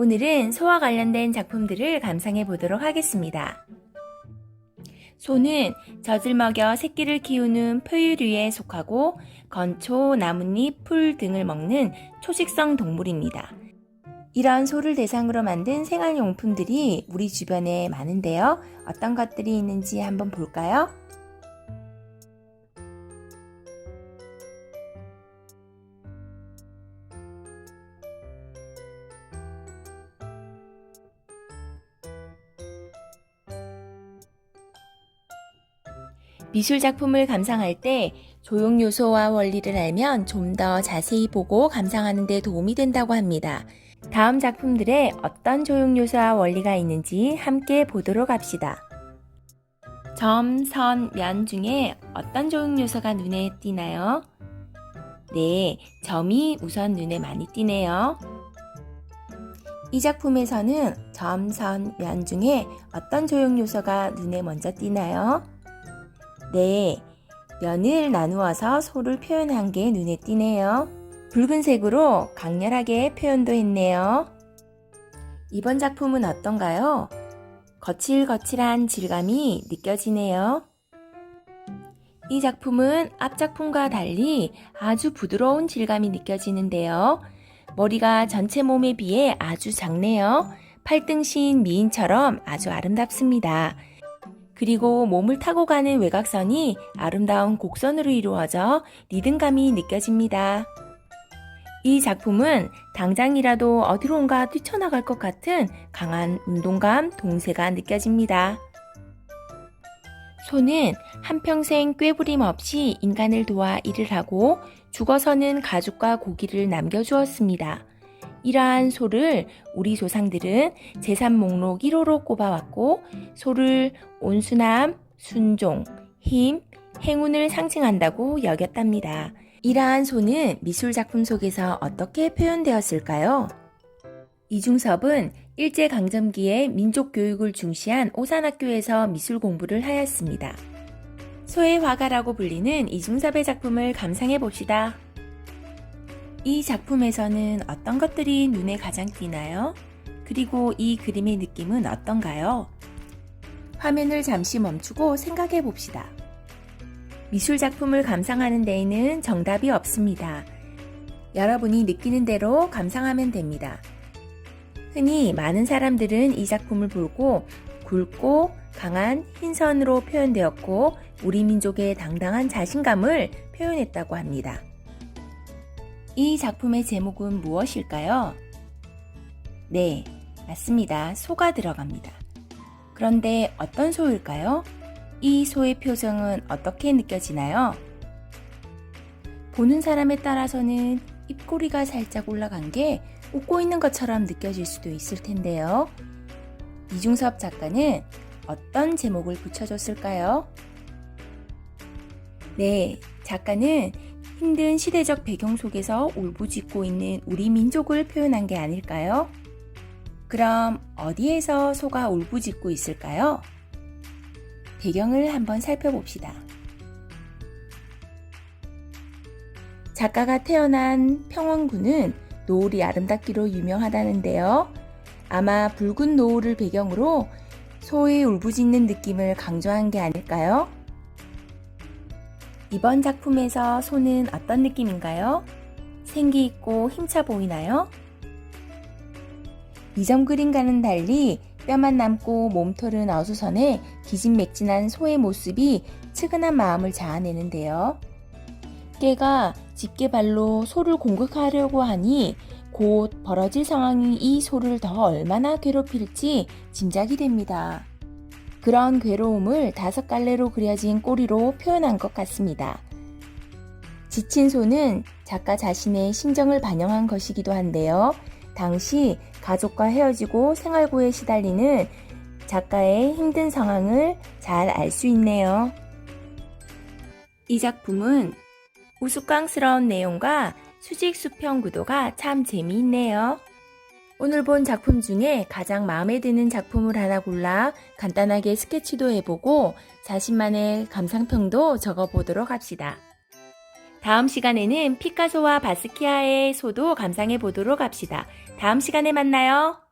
오늘은 소와 관련된 작품들을 감상해 보도록 하겠습니다. 소는 젖을 먹여 새끼를 키우는 포유류에 속하고 건초, 나뭇잎, 풀 등을 먹는 초식성 동물입니다. 이런 소를 대상으로 만든 생활용품들이 우리 주변에 많은데요. 어떤 것들이 있는지 한번 볼까요? 미술 작품을 감상할 때 조형 요소와 원리를 알면 좀 더 자세히 보고 감상하는 데 도움이 된다고 합니다. 다음 작품들에 어떤 조형 요소와 원리가 있는지 함께 보도록 합시다. 점, 선, 면 중에 어떤 조형 요소가 눈에 띄나요? 네, 점이 우선 눈에 많이 띄네요. 이 작품에서는 점, 선, 면 중에 어떤 조형 요소가 눈에 먼저 띄나요? 네, 면을 나누어서 소를 표현한 게 눈에 띄네요. 붉은색으로 강렬하게 표현도 했네요. 이번 작품은 어떤가요? 거칠거칠한 질감이 느껴지네요. 이 작품은 앞 작품과 달리 아주 부드러운 질감이 느껴지는데요. 머리가 전체 몸에 비해 아주 작네요. 팔등신 미인처럼 아주 아름답습니다. 그리고 몸을 타고 가는 외곽선이 아름다운 곡선으로 이루어져 리듬감이 느껴집니다. 이 작품은 당장이라도 어디론가 뛰쳐나갈 것 같은 강한 운동감, 동세가 느껴집니다. 소는 한평생 꾀부림 없이 인간을 도와 일을 하고 죽어서는 가죽과 고기를 남겨주었습니다. 이러한 소를 우리 조상들은 재산 목록 1호로 꼽아왔고 소를 온순함, 순종, 힘, 행운을 상징한다고 여겼답니다. 이러한 소는 미술 작품 속에서 어떻게 표현되었을까요? 이중섭은 일제강점기에 민족 교육을 중시한 오산학교에서 미술 공부를 하였습니다. 소의 화가라고 불리는 이중섭의 작품을 감상해 봅시다. 이 작품에서는 어떤 것들이 눈에 가장 띄나요? 그리고 이 그림의 느낌은 어떤가요? 화면을 잠시 멈추고 생각해 봅시다. 미술 작품을 감상하는 데에는 정답이 없습니다. 여러분이 느끼는 대로 감상하면 됩니다. 흔히 많은 사람들은 이 작품을 보고 굵고 강한 흰선으로 표현되었고 우리 민족의 당당한 자신감을 표현했다고 합니다. 이 작품의 제목은 무엇일까요? 네, 맞습니다. 소가 들어갑니다. 그런데 어떤 소일까요? 이 소의 표정은 어떻게 느껴지나요? 보는 사람에 따라서는 입꼬리가 살짝 올라간 게 웃고 있는 것처럼 느껴질 수도 있을 텐데요. 이중섭 작가는 어떤 제목을 붙여줬을까요? 네, 작가는 힘든 시대적 배경 속에서 울부짖고 있는 우리 민족을 표현한 게 아닐까요? 그럼 어디에서 소가 울부짖고 있을까요? 배경을 한번 살펴봅시다. 작가가 태어난 평원군은 노을이 아름답기로 유명하다는데요. 아마 붉은 노을을 배경으로 소의 울부짖는 느낌을 강조한 게 아닐까요? 이번 작품에서 소는 어떤 느낌인가요? 생기 있고 힘차 보이나요? 이점 그림과는 달리 뼈만 남고 몸털은 어수선해 기진맥진한 소의 모습이 측은한 마음을 자아내는데요. 깨가 집게발로 소를 공격하려고 하니 곧 벌어질 상황이 이 소를 더 얼마나 괴롭힐지 짐작이 됩니다. 그런 괴로움을 다섯 갈래로 그려진 꼬리로 표현한 것 같습니다. 지친 소는 작가 자신의 심정을 반영한 것이기도 한데요. 당시 가족과 헤어지고 생활고에 시달리는 작가의 힘든 상황을 잘 알 수 있네요. 이 작품은 우스꽝스러운 내용과 수직 수평 구도가 참 재미있네요. 오늘 본 작품 중에 가장 마음에 드는 작품을 하나 골라 간단하게 스케치도 해보고 자신만의 감상평도 적어보도록 합시다. 다음 시간에는 피카소와 바스키아의 소도 감상해 보도록 합시다. 다음 시간에 만나요.